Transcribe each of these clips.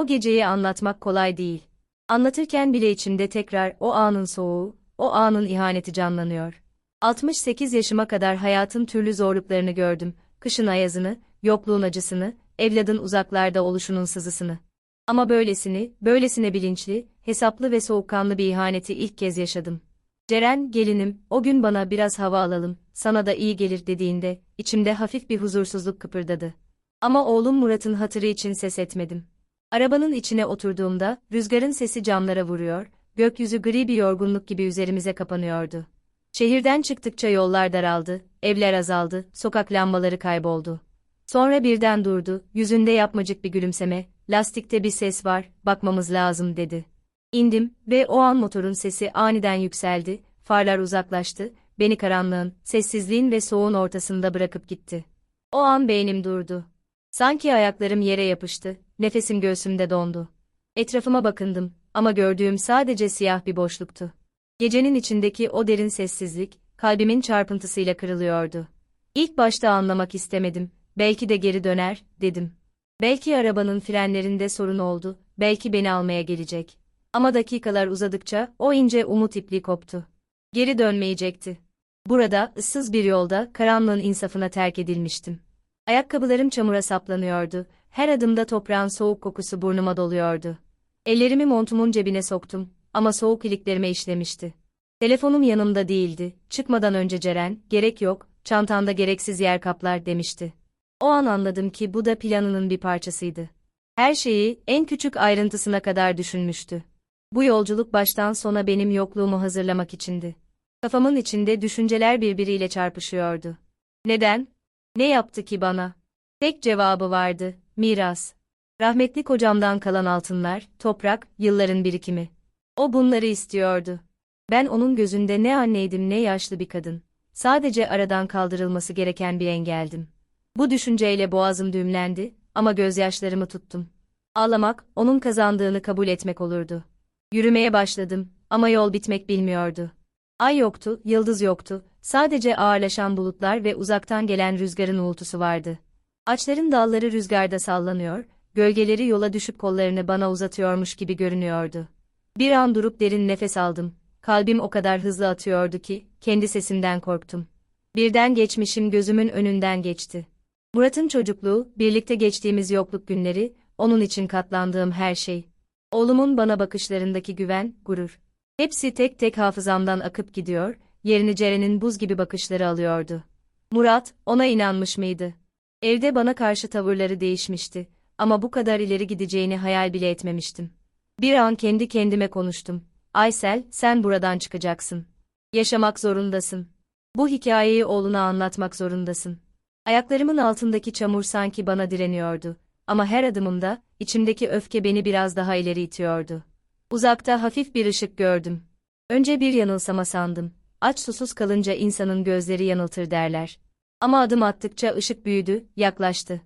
O geceyi anlatmak kolay değil. Anlatırken bile içimde tekrar o anın soğuğu, o anın ihaneti canlanıyor. 68 yaşıma kadar hayatın türlü zorluklarını gördüm. Kışın ayazını, yokluğun acısını, evladın uzaklarda oluşunun sızısını. Ama böylesini, böylesine bilinçli, hesaplı ve soğukkanlı bir ihaneti ilk kez yaşadım. Ceren, gelinim, o gün bana biraz hava alalım, sana da iyi gelir dediğinde, içimde hafif bir huzursuzluk kıpırdadı. Ama oğlum Murat'ın hatırı için ses etmedim. Arabanın içine oturduğumda, rüzgarın sesi camlara vuruyor, gökyüzü gri bir yorgunluk gibi üzerimize kapanıyordu. Şehirden çıktıkça yollar daraldı, evler azaldı, sokak lambaları kayboldu. Sonra birden durdu, yüzünde yapmacık bir gülümseme, lastikte bir ses var, bakmamız lazım dedi. İndim ve o an motorun sesi aniden yükseldi, farlar uzaklaştı, beni karanlığın, sessizliğin ve soğuğun ortasında bırakıp gitti. O an beynim durdu. Sanki ayaklarım yere yapıştı, nefesim göğsümde dondu. Etrafıma bakındım ama gördüğüm sadece siyah bir boşluktu. Gecenin içindeki o derin sessizlik, kalbimin çarpıntısıyla kırılıyordu. İlk başta anlamak istemedim, belki de geri döner, dedim. Belki arabanın frenlerinde sorun oldu, belki beni almaya gelecek. Ama dakikalar uzadıkça o ince umut ipliği koptu. Geri dönmeyecekti. Burada, ıssız bir yolda, karanlığın insafına terk edilmiştim. Ayakkabılarım çamura saplanıyordu, her adımda toprağın soğuk kokusu burnuma doluyordu. Ellerimi montumun cebine soktum, ama soğuk iliklerime işlemişti. Telefonum yanımda değildi, çıkmadan önce Ceren, gerek yok, çantanda gereksiz yer kaplar demişti. O an anladım ki bu da planının bir parçasıydı. Her şeyi, en küçük ayrıntısına kadar düşünmüştü. Bu yolculuk baştan sona benim yokluğumu hazırlamak içindi. Kafamın içinde düşünceler birbiriyle çarpışıyordu. Neden? Ne yaptı ki bana? Tek cevabı vardı, miras. Rahmetli kocamdan kalan altınlar, toprak, yılların birikimi. O bunları istiyordu. Ben onun gözünde ne anneydim ne yaşlı bir kadın. Sadece aradan kaldırılması gereken bir engeldim. Bu düşünceyle boğazım düğümlendi ama gözyaşlarımı tuttum. Ağlamak, onun kazandığını kabul etmek olurdu. Yürümeye başladım ama yol bitmek bilmiyordu. Ay yoktu, yıldız yoktu, sadece ağırlaşan bulutlar ve uzaktan gelen rüzgarın uğultusu vardı. Ağaçların dalları rüzgarda sallanıyor, gölgeleri yola düşüp kollarını bana uzatıyormuş gibi görünüyordu. Bir an durup derin nefes aldım. Kalbim o kadar hızlı atıyordu ki, kendi sesimden korktum. Birden geçmişim gözümün önünden geçti. Murat'ın çocukluğu, birlikte geçtiğimiz yokluk günleri, onun için katlandığım her şey. Oğlumun bana bakışlarındaki güven, gurur. Hepsi tek tek hafızamdan akıp gidiyor, yerini Ceren'in buz gibi bakışları alıyordu. Murat, ona inanmış mıydı? Evde bana karşı tavırları değişmişti ama bu kadar ileri gideceğini hayal bile etmemiştim. Bir an kendi kendime konuştum. Aysel, sen buradan çıkacaksın. Yaşamak zorundasın. Bu hikayeyi oğluna anlatmak zorundasın. Ayaklarımın altındaki çamur sanki bana direniyordu. Ama her adımımda, içimdeki öfke beni biraz daha ileri itiyordu. Uzakta hafif bir ışık gördüm. Önce bir yanılsama sandım. Aç susuz kalınca insanın gözleri yanıltır derler. Ama adım attıkça ışık büyüdü, yaklaştı.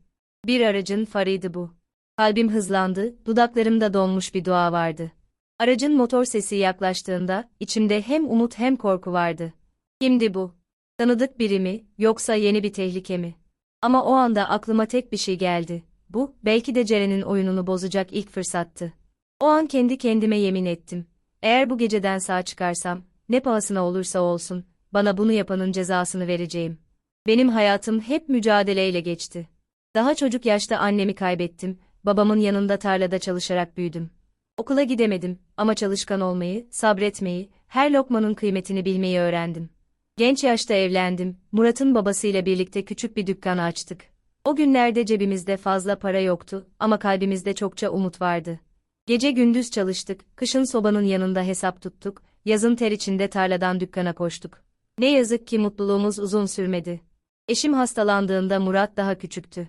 Bir aracın farıydı bu. Kalbim hızlandı, dudaklarımda donmuş bir dua vardı. Aracın motor sesi yaklaştığında, içimde hem umut hem korku vardı. Kimdi bu? Tanıdık biri mi, yoksa yeni bir tehlike mi? Ama o anda aklıma tek bir şey geldi. Bu, belki de Ceren'in oyununu bozacak ilk fırsattı. O an kendi kendime yemin ettim. Eğer bu geceden sağ çıkarsam, ne pahasına olursa olsun, bana bunu yapanın cezasını vereceğim. Benim hayatım hep mücadeleyle geçti. Daha çocuk yaşta annemi kaybettim, babamın yanında tarlada çalışarak büyüdüm. Okula gidemedim ama çalışkan olmayı, sabretmeyi, her lokmanın kıymetini bilmeyi öğrendim. Genç yaşta evlendim, Murat'ın babasıyla birlikte küçük bir dükkan açtık. O günlerde cebimizde fazla para yoktu ama kalbimizde çokça umut vardı. Gece gündüz çalıştık, kışın sobanın yanında hesap tuttuk, yazın ter içinde tarladan dükkana koştuk. Ne yazık ki mutluluğumuz uzun sürmedi. Eşim hastalandığında Murat daha küçüktü.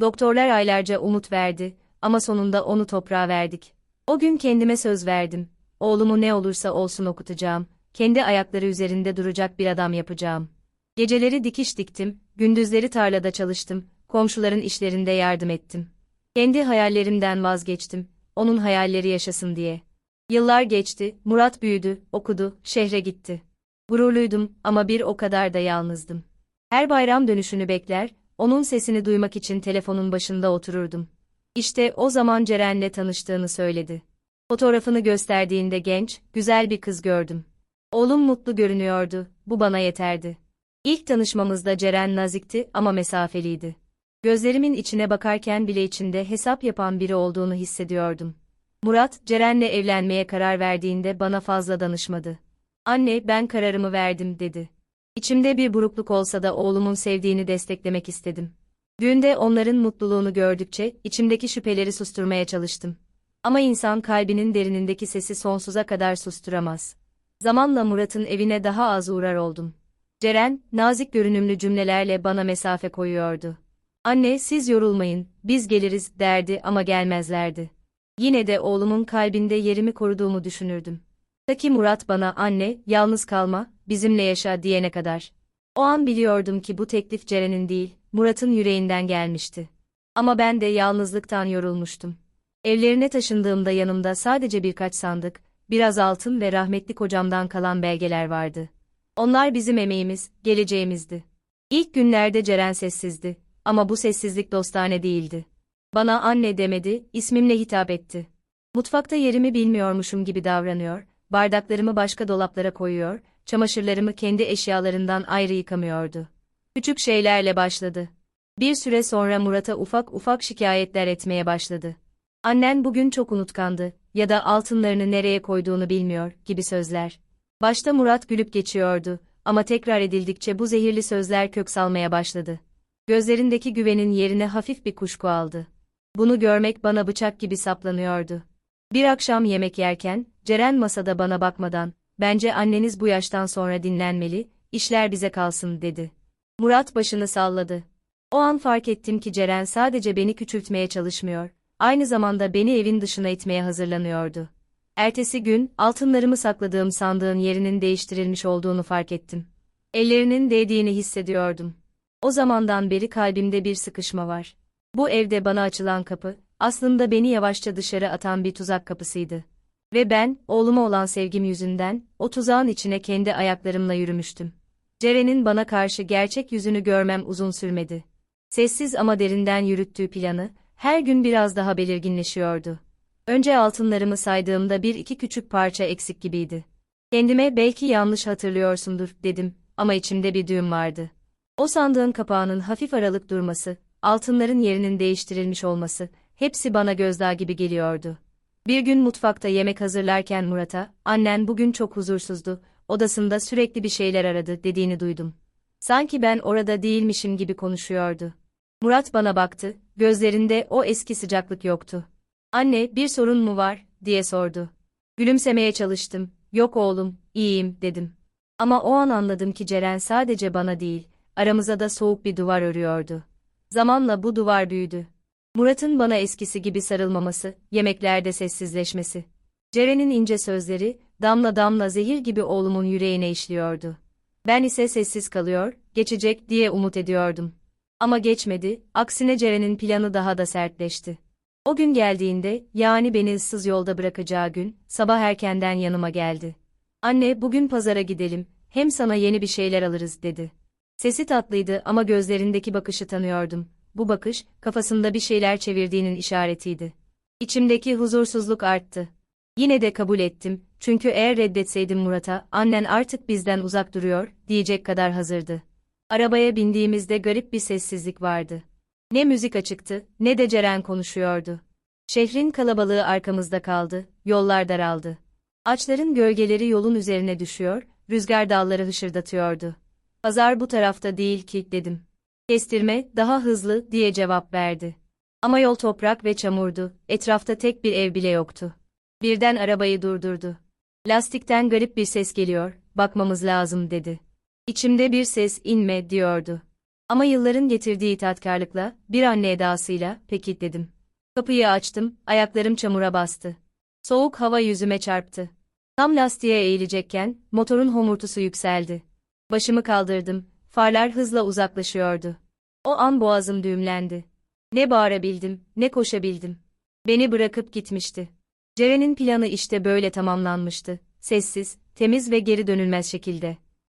Doktorlar aylarca umut verdi ama sonunda onu toprağa verdik. O gün kendime söz verdim. Oğlumu ne olursa olsun okutacağım, kendi ayakları üzerinde duracak bir adam yapacağım. Geceleri dikiş diktim, gündüzleri tarlada çalıştım, komşuların işlerinde yardım ettim. Kendi hayallerimden vazgeçtim, onun hayalleri yaşasın diye. Yıllar geçti, Murat büyüdü, okudu, şehre gitti. Gururluydum ama bir o kadar da yalnızdım. Her bayram dönüşünü bekler, onun sesini duymak için telefonun başında otururdum. İşte o zaman Ceren'le tanıştığını söyledi. Fotoğrafını gösterdiğinde genç, güzel bir kız gördüm. Oğlum mutlu görünüyordu, bu bana yeterdi. İlk tanışmamızda Ceren nazikti ama mesafeliydi. Gözlerimin içine bakarken bile içinde hesap yapan biri olduğunu hissediyordum. Murat, Ceren'le evlenmeye karar verdiğinde bana fazla danışmadı. Anne, ben kararımı verdim, dedi. İçimde bir burukluk olsa da oğlumun sevdiğini desteklemek istedim. Düğünde onların mutluluğunu gördükçe, içimdeki şüpheleri susturmaya çalıştım. Ama insan kalbinin derinindeki sesi sonsuza kadar susturamaz. Zamanla Murat'ın evine daha az uğrar oldum. Ceren, nazik görünümlü cümlelerle bana mesafe koyuyordu. Anne, siz yorulmayın, biz geliriz, derdi ama gelmezlerdi. Yine de oğlumun kalbinde yerimi koruduğumu düşünürdüm. Ta ki Murat bana anne, yalnız kalma, bizimle yaşa diyene kadar. O an biliyordum ki bu teklif Ceren'in değil, Murat'ın yüreğinden gelmişti. Ama ben de yalnızlıktan yorulmuştum. Evlerine taşındığımda yanımda sadece birkaç sandık, biraz altın ve rahmetli kocamdan kalan belgeler vardı. Onlar bizim emeğimiz, geleceğimizdi. İlk günlerde Ceren sessizdi ama bu sessizlik dostane değildi. Bana anne demedi, ismimle hitap etti. Mutfakta yerimi bilmiyormuşum gibi davranıyor, bardaklarımı başka dolaplara koyuyor, çamaşırlarımı kendi eşyalarından ayrı yıkamıyordu. Küçük şeylerle başladı. Bir süre sonra Murat'a ufak ufak şikayetler etmeye başladı. Annen bugün çok unutkandı ya da altınlarını nereye koyduğunu bilmiyor gibi sözler. Başta Murat gülüp geçiyordu ama tekrar edildikçe bu zehirli sözler kök salmaya başladı. Gözlerindeki güvenin yerine hafif bir kuşku aldı. Bunu görmek bana bıçak gibi saplanıyordu. Bir akşam yemek yerken, Ceren masada bana bakmadan, bence anneniz bu yaştan sonra dinlenmeli, işler bize kalsın dedi. Murat başını salladı. O an fark ettim ki Ceren sadece beni küçültmeye çalışmıyor, aynı zamanda beni evin dışına itmeye hazırlanıyordu. Ertesi gün, altınlarımı sakladığım sandığın yerinin değiştirilmiş olduğunu fark ettim. Ellerinin değdiğini hissediyordum. O zamandan beri kalbimde bir sıkışma var. Bu evde bana açılan kapı, aslında beni yavaşça dışarı atan bir tuzak kapısıydı. Ve ben, oğluma olan sevgim yüzünden, o tuzağın içine kendi ayaklarımla yürümüştüm. Ceren'in bana karşı gerçek yüzünü görmem uzun sürmedi. Sessiz ama derinden yürüttüğü planı, her gün biraz daha belirginleşiyordu. Önce altınlarımı saydığımda bir iki küçük parça eksik gibiydi. Kendime belki yanlış hatırlıyorsundur, dedim, ama içimde bir düğüm vardı. O sandığın kapağının hafif aralık durması, altınların yerinin değiştirilmiş olması, hepsi bana gözdağı gibi geliyordu. Bir gün mutfakta yemek hazırlarken Murat'a, annen bugün çok huzursuzdu, odasında sürekli bir şeyler aradı dediğini duydum. Sanki ben orada değilmişim gibi konuşuyordu. Murat bana baktı, gözlerinde o eski sıcaklık yoktu. Anne, bir sorun mu var, diye sordu. Gülümsemeye çalıştım, yok oğlum, iyiyim, dedim. Ama o an anladım ki Ceren sadece bana değil, aramıza da soğuk bir duvar örüyordu. Zamanla bu duvar büyüdü. Murat'ın bana eskisi gibi sarılmaması, yemeklerde sessizleşmesi. Ceren'in ince sözleri, damla damla zehir gibi oğlumun yüreğine işliyordu. Ben ise sessiz kalıyor, geçecek diye umut ediyordum. Ama geçmedi, aksine Ceren'in planı daha da sertleşti. O gün geldiğinde, yani beni ıssız yolda bırakacağı gün, sabah erkenden yanıma geldi. Anne, bugün pazara gidelim, hem sana yeni bir şeyler alırız, dedi. Sesi tatlıydı ama gözlerindeki bakışı tanıyordum. Bu bakış, kafasında bir şeyler çevirdiğinin işaretiydi. İçimdeki huzursuzluk arttı. Yine de kabul ettim, çünkü eğer reddetseydim Murat'a, annen artık bizden uzak duruyor, diyecek kadar hazırdı. Arabaya bindiğimizde garip bir sessizlik vardı. Ne müzik açıktı, ne de Ceren konuşuyordu. Şehrin kalabalığı arkamızda kaldı, yollar daraldı. Ağaçların gölgeleri yolun üzerine düşüyor, rüzgar dalları hışırdatıyordu. Pazar bu tarafta değil ki, dedim. Kestirme, daha hızlı, diye cevap verdi. Ama yol toprak ve çamurdu, etrafta tek bir ev bile yoktu. Birden arabayı durdurdu. Lastikten garip bir ses geliyor, bakmamız lazım dedi. İçimde bir ses inme diyordu. Ama yılların getirdiği itaatkarlıkla, bir anne edasıyla, peki dedim. Kapıyı açtım, ayaklarım çamura bastı. Soğuk hava yüzüme çarptı. Tam lastiğe eğilecekken, motorun homurtusu yükseldi. Başımı kaldırdım, farlar hızla uzaklaşıyordu. O an boğazım düğümlendi. Ne bağırabildim, ne koşabildim. Beni bırakıp gitmişti. Ceren'in planı işte böyle tamamlanmıştı. Sessiz, temiz ve geri dönülmez şekilde.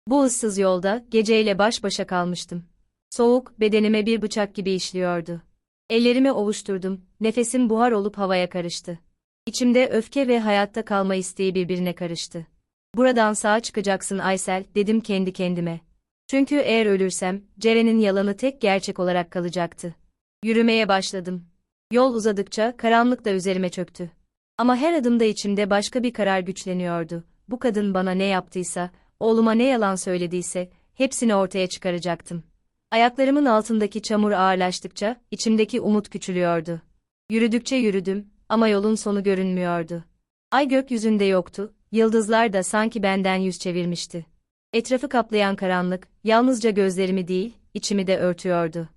Bu ıssız yolda, geceyle baş başa kalmıştım. Soğuk, bedenime bir bıçak gibi işliyordu. Ellerimi ovuşturdum, nefesim buhar olup havaya karıştı. İçimde öfke ve hayatta kalma isteği birbirine karıştı. Buradan sağa çıkacaksın Aysel, dedim kendi kendime. Çünkü eğer ölürsem, Ceren'in yalanı tek gerçek olarak kalacaktı. Yürümeye başladım. Yol uzadıkça karanlık da üzerime çöktü. Ama her adımda içimde başka bir karar güçleniyordu. Bu kadın bana ne yaptıysa, oğluma ne yalan söylediyse, hepsini ortaya çıkaracaktım. Ayaklarımın altındaki çamur ağırlaştıkça, içimdeki umut küçülüyordu. Yürüdükçe yürüdüm, ama yolun sonu görünmüyordu. Ay gökyüzünde yoktu, yıldızlar da sanki benden yüz çevirmişti. Etrafı kaplayan karanlık, yalnızca gözlerimi değil, içimi de örtüyordu.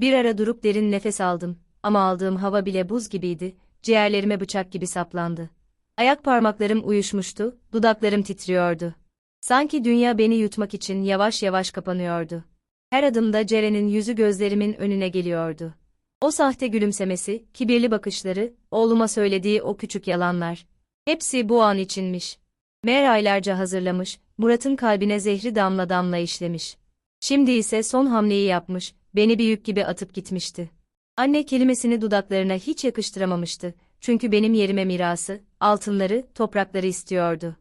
Bir ara durup derin nefes aldım, ama aldığım hava bile buz gibiydi, ciğerlerime bıçak gibi saplandı. Ayak parmaklarım uyuşmuştu, dudaklarım titriyordu. Sanki dünya beni yutmak için yavaş yavaş kapanıyordu. Her adımda Ceren'in yüzü gözlerimin önüne geliyordu. O sahte gülümsemesi, kibirli bakışları, oğluma söylediği o küçük yalanlar. Hepsi bu an içinmiş. Meğer aylarca hazırlamış, Murat'ın kalbine zehri damla damla işlemiş. Şimdi ise son hamleyi yapmış, beni bir yük gibi atıp gitmişti. Anne kelimesini dudaklarına hiç yakıştıramamıştı. Çünkü benim yerime mirası, altınları, toprakları istiyordu.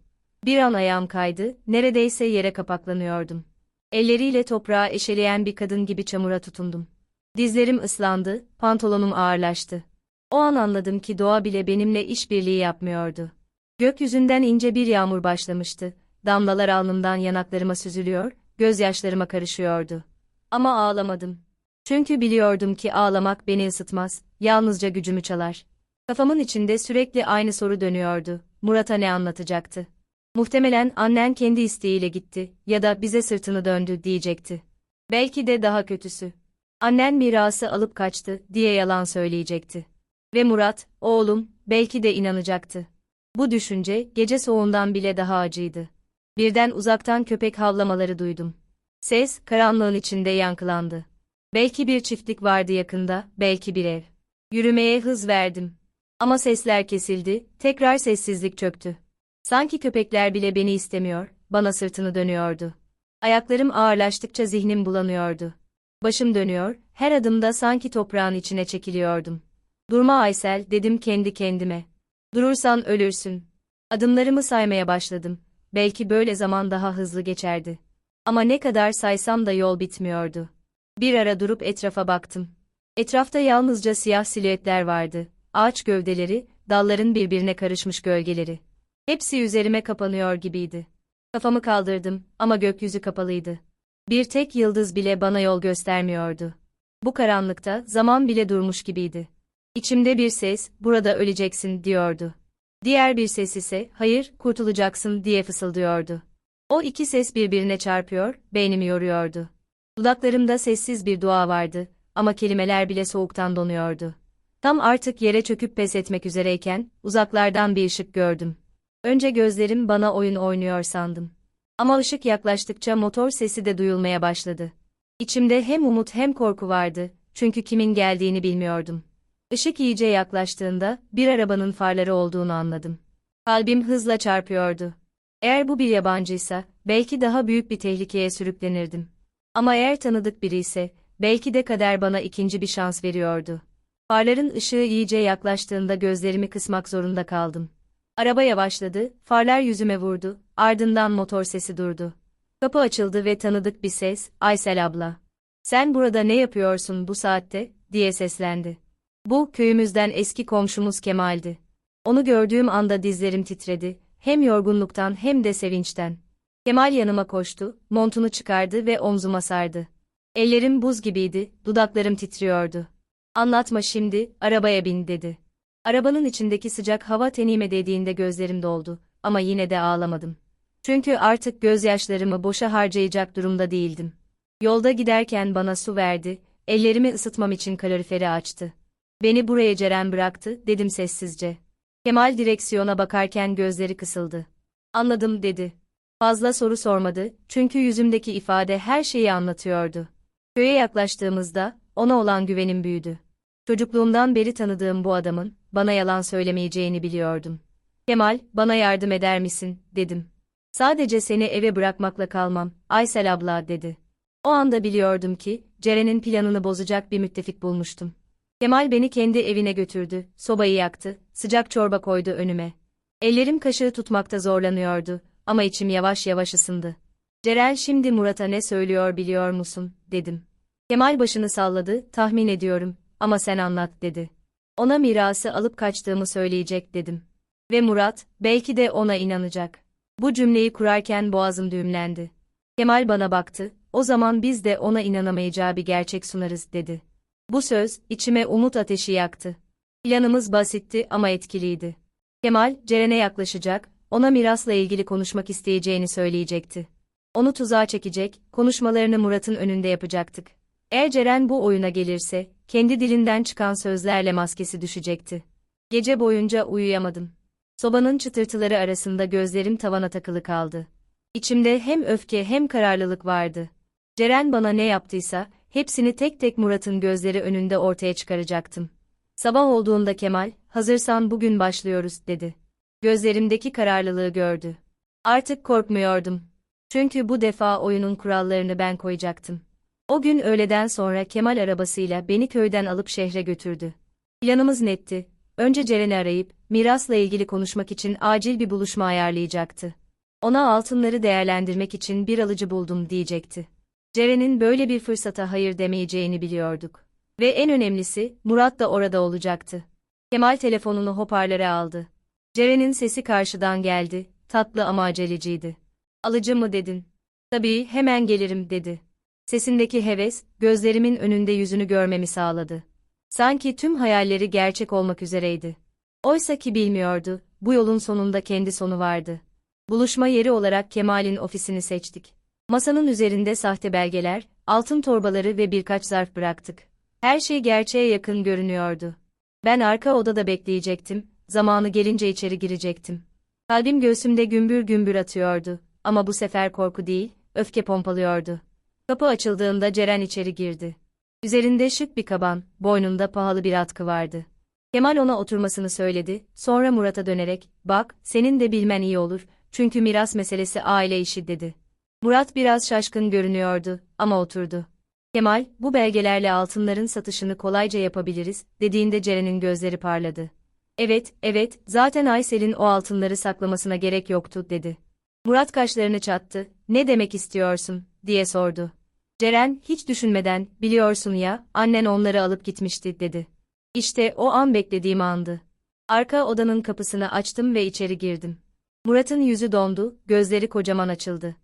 Bir an ayağım kaydı, neredeyse yere kapaklanıyordum. Elleriyle toprağı eşeleyen bir kadın gibi çamura tutundum. Dizlerim ıslandı, pantolonum ağırlaştı. O an anladım ki doğa bile benimle işbirliği yapmıyordu. Gökyüzünden ince bir yağmur başlamıştı. Damlalar alnımdan yanaklarıma süzülüyor, gözyaşlarıma karışıyordu. Ama ağlamadım. Çünkü biliyordum ki ağlamak beni ısıtmaz, yalnızca gücümü çalar. Kafamın içinde sürekli aynı soru dönüyordu. Murat'a ne anlatacaktı? Muhtemelen annen kendi isteğiyle gitti ya da bize sırtını döndü diyecekti. Belki de daha kötüsü. Annen mirası alıp kaçtı diye yalan söyleyecekti. Ve Murat, oğlum, belki de inanacaktı. Bu düşünce gece soğuğundan bile daha acıydı. Birden uzaktan köpek havlamaları duydum. Ses karanlığın içinde yankılandı. Belki bir çiftlik vardı yakında, belki bir ev. Yürümeye hız verdim. Ama sesler kesildi, tekrar sessizlik çöktü. Sanki köpekler bile beni istemiyor, bana sırtını dönüyordu. Ayaklarım ağırlaştıkça zihnim bulanıyordu. Başım dönüyor, her adımda sanki toprağın içine çekiliyordum. Durma Aysel, dedim kendi kendime. Durursan ölürsün. Adımlarımı saymaya başladım. Belki böyle zaman daha hızlı geçerdi. Ama ne kadar saysam da yol bitmiyordu. Bir ara durup etrafa baktım. Etrafta yalnızca siyah silüetler vardı. Ağaç gövdeleri, dalların birbirine karışmış gölgeleri. Hepsi üzerime kapanıyor gibiydi. Kafamı kaldırdım ama gökyüzü kapalıydı. Bir tek yıldız bile bana yol göstermiyordu. Bu karanlıkta zaman bile durmuş gibiydi. İçimde bir ses, burada öleceksin diyordu. Diğer bir ses ise, hayır, kurtulacaksın diye fısıldıyordu. O iki ses birbirine çarpıyor, beynimi yoruyordu. Dudaklarımda sessiz bir dua vardı ama kelimeler bile soğuktan donuyordu. Tam artık yere çöküp pes etmek üzereyken, uzaklardan bir ışık gördüm. Önce gözlerim bana oyun oynuyor sandım. Ama ışık yaklaştıkça motor sesi de duyulmaya başladı. İçimde hem umut hem korku vardı, çünkü kimin geldiğini bilmiyordum. Işık iyice yaklaştığında, bir arabanın farları olduğunu anladım. Kalbim hızla çarpıyordu. Eğer bu bir yabancıysa, belki daha büyük bir tehlikeye sürüklenirdim. Ama eğer tanıdık biri ise, belki de kader bana ikinci bir şans veriyordu. Farların ışığı iyice yaklaştığında gözlerimi kısmak zorunda kaldım. Araba yavaşladı, farlar yüzüme vurdu, ardından motor sesi durdu. Kapı açıldı ve tanıdık bir ses, Aysel abla. Sen burada ne yapıyorsun bu saatte, diye seslendi. Bu, köyümüzden eski komşumuz Kemal'di. Onu gördüğüm anda dizlerim titredi, hem yorgunluktan hem de sevinçten. Kemal yanıma koştu, montunu çıkardı ve omzuma sardı. Ellerim buz gibiydi, dudaklarım titriyordu. Anlatma şimdi, arabaya bin dedi. Arabanın içindeki sıcak hava tenime değdiğinde gözlerim doldu ama yine de ağlamadım. Çünkü artık gözyaşlarımı boşa harcayacak durumda değildim. Yolda giderken bana su verdi, ellerimi ısıtmam için kaloriferi açtı. Beni buraya Ceren bıraktı, dedim sessizce. Kemal direksiyona bakarken gözleri kısıldı. Anladım dedi. Fazla soru sormadı, çünkü yüzümdeki ifade her şeyi anlatıyordu. Köye yaklaştığımızda, ona olan güvenim büyüdü. Çocukluğumdan beri tanıdığım bu adamın, bana yalan söylemeyeceğini biliyordum. Kemal, bana yardım eder misin, dedim. Sadece seni eve bırakmakla kalmam, Aysel abla, dedi. O anda biliyordum ki, Ceren'in planını bozacak bir müttefik bulmuştum. Kemal beni kendi evine götürdü, sobayı yaktı, sıcak çorba koydu önüme. Ellerim kaşığı tutmakta zorlanıyordu ama içim yavaş yavaş ısındı. Cerel şimdi Murat'a ne söylüyor biliyor musun, dedim. Kemal başını salladı, tahmin ediyorum, ama sen anlat dedi. Ona mirası alıp kaçtığımı söyleyecek dedim. Ve Murat, belki de ona inanacak. Bu cümleyi kurarken boğazım düğümlendi. Kemal bana baktı, o zaman biz de ona inanamayacağı bir gerçek sunarız dedi. Bu söz, içime umut ateşi yaktı. Planımız basitti ama etkiliydi. Kemal, Ceren'e yaklaşacak, ona mirasla ilgili konuşmak isteyeceğini söyleyecekti. Onu tuzağa çekecek, konuşmalarını Murat'ın önünde yapacaktık. Eğer Ceren bu oyuna gelirse, kendi dilinden çıkan sözlerle maskesi düşecekti. Gece boyunca uyuyamadım. Sobanın çıtırtıları arasında gözlerim tavana takılı kaldı. İçimde hem öfke hem kararlılık vardı. Ceren bana ne yaptıysa, hepsini tek tek Murat'ın gözleri önünde ortaya çıkaracaktım. Sabah olduğunda Kemal, hazırsan bugün başlıyoruz, dedi. Gözlerimdeki kararlılığı gördü. Artık korkmuyordum. Çünkü bu defa oyunun kurallarını ben koyacaktım. O gün öğleden sonra Kemal arabasıyla beni köyden alıp şehre götürdü. Planımız netti. Önce Ceren'i arayıp, mirasla ilgili konuşmak için acil bir buluşma ayarlayacaktı. Ona altınları değerlendirmek için bir alıcı buldum diyecekti. Ceren'in böyle bir fırsata hayır demeyeceğini biliyorduk. Ve en önemlisi, Murat da orada olacaktı. Kemal telefonunu hoparlöre aldı. Ceren'in sesi karşıdan geldi, tatlı ama aceleciydi. Alıcı mı dedin? Tabii, hemen gelirim dedi. Sesindeki heves, gözlerimin önünde yüzünü görmemi sağladı. Sanki tüm hayalleri gerçek olmak üzereydi. Oysa ki bilmiyordu, bu yolun sonunda kendi sonu vardı. Buluşma yeri olarak Kemal'in ofisini seçtik. Masanın üzerinde sahte belgeler, altın torbaları ve birkaç zarf bıraktık. Her şey gerçeğe yakın görünüyordu. Ben arka odada bekleyecektim, zamanı gelince içeri girecektim. Kalbim göğsümde gümbür gümbür atıyordu ama bu sefer korku değil, öfke pompalıyordu. Kapı açıldığında Ceren içeri girdi. Üzerinde şık bir kaban, boynunda pahalı bir atkı vardı. Kemal ona oturmasını söyledi, sonra Murat'a dönerek, bak, senin de bilmen iyi olur, çünkü miras meselesi aile işi dedi. Murat biraz şaşkın görünüyordu, ama oturdu. Kemal, bu belgelerle altınların satışını kolayca yapabiliriz, dediğinde Ceren'in gözleri parladı. Evet, evet, zaten Aysel'in o altınları saklamasına gerek yoktu, dedi. Murat kaşlarını çattı, ne demek istiyorsun, diye sordu. Ceren, hiç düşünmeden, biliyorsun ya, annen onları alıp gitmişti, dedi. İşte o an beklediğim andı. Arka odanın kapısını açtım ve içeri girdim. Murat'ın yüzü dondu, gözleri kocaman açıldı.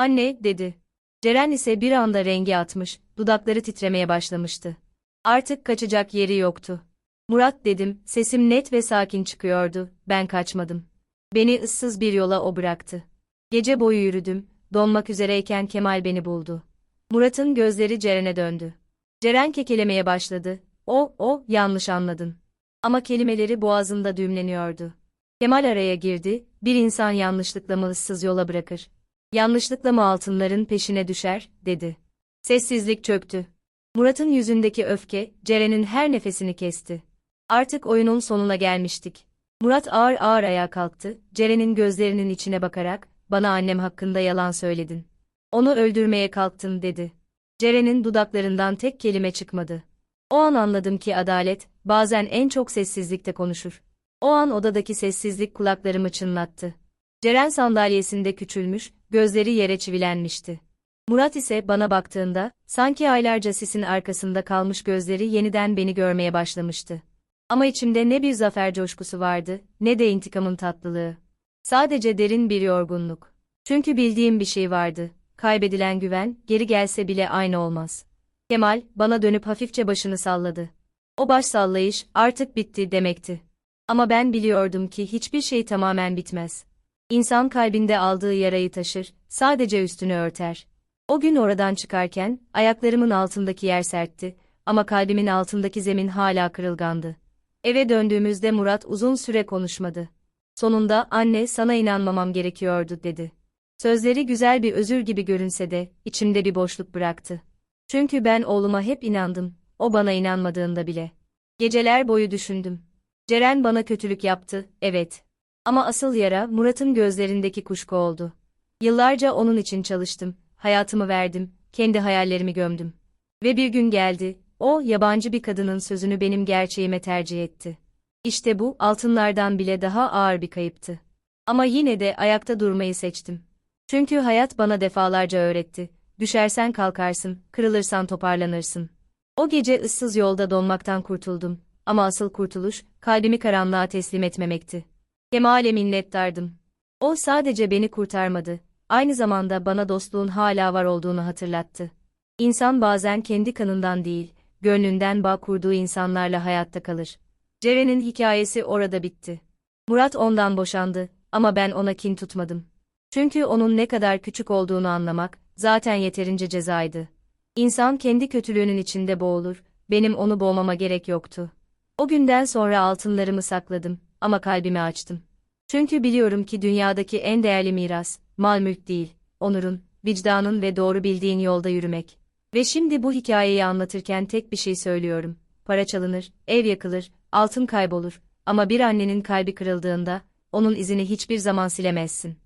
Anne, dedi. Ceren ise bir anda rengi atmış, dudakları titremeye başlamıştı. Artık kaçacak yeri yoktu. Murat dedim, sesim net ve sakin çıkıyordu, ben kaçmadım. Beni ıssız bir yola o bıraktı. Gece boyu yürüdüm, donmak üzereyken Kemal beni buldu. Murat'ın gözleri Ceren'e döndü. Ceren kekelemeye başladı. O, o, yanlış anladın. Ama kelimeleri boğazında düğümleniyordu. Kemal araya girdi, bir insan yanlışlıkla mı ıssız yola bırakır? Yanlışlıkla mı altınların peşine düşer, dedi. Sessizlik çöktü. Murat'ın yüzündeki öfke, Ceren'in her nefesini kesti. Artık oyunun sonuna gelmiştik. Murat ağır ağır ayağa kalktı, Ceren'in gözlerinin içine bakarak, bana annem hakkında yalan söyledin. Onu öldürmeye kalktın dedi. Ceren'in dudaklarından tek kelime çıkmadı. O an anladım ki adalet, bazen en çok sessizlikte konuşur. O an odadaki sessizlik kulaklarımı çınlattı. Ceren sandalyesinde küçülmüş, gözleri yere çivilenmişti. Murat ise bana baktığında, sanki aylarca sisin arkasında kalmış gözleri yeniden beni görmeye başlamıştı. Ama içimde ne bir zafer coşkusu vardı, ne de intikamın tatlılığı. Sadece derin bir yorgunluk. Çünkü bildiğim bir şey vardı. Kaybedilen güven, geri gelse bile aynı olmaz. Kemal, bana dönüp hafifçe başını salladı. O baş sallayış, artık bitti demekti. Ama ben biliyordum ki hiçbir şey tamamen bitmez. İnsan kalbinde aldığı yarayı taşır, sadece üstünü örter. O gün oradan çıkarken, ayaklarımın altındaki yer sertti, ama kalbimin altındaki zemin hala kırılgandı. Eve döndüğümüzde Murat uzun süre konuşmadı. Sonunda anne sana inanmamam gerekiyordu dedi. Sözleri güzel bir özür gibi görünse de içimde bir boşluk bıraktı. Çünkü ben oğluma hep inandım, o bana inanmadığında bile. Geceler boyu düşündüm. Ceren bana kötülük yaptı, evet. Ama asıl yara Murat'ın gözlerindeki kuşku oldu. Yıllarca onun için çalıştım, hayatımı verdim, kendi hayallerimi gömdüm. Ve bir gün geldi, O, yabancı bir kadının sözünü benim gerçeğime tercih etti. İşte bu, altınlardan bile daha ağır bir kayıptı. Ama yine de ayakta durmayı seçtim. Çünkü hayat bana defalarca öğretti. Düşersen kalkarsın, kırılırsan toparlanırsın. O gece ıssız yolda donmaktan kurtuldum. Ama asıl kurtuluş, kalbimi karanlığa teslim etmemekti. Kemal'e minnettardım. O sadece beni kurtarmadı, aynı zamanda bana dostluğun hala var olduğunu hatırlattı. İnsan bazen kendi kanından değil, gönlünden bağ kurduğu insanlarla hayatta kalır. Ceren'in hikayesi orada bitti. Murat ondan boşandı ama ben ona kin tutmadım. Çünkü onun ne kadar küçük olduğunu anlamak zaten yeterince cezaydı. İnsan kendi kötülüğünün içinde boğulur, benim onu boğmama gerek yoktu. O günden sonra altınlarımı sakladım ama kalbimi açtım. Çünkü biliyorum ki dünyadaki en değerli miras, mal mülk değil, onurun, vicdanın ve doğru bildiğin yolda yürümek. Ve şimdi bu hikayeyi anlatırken tek bir şey söylüyorum. Para çalınır, ev yakılır, altın kaybolur ama bir annenin kalbi kırıldığında, onun izini hiçbir zaman silemezsin.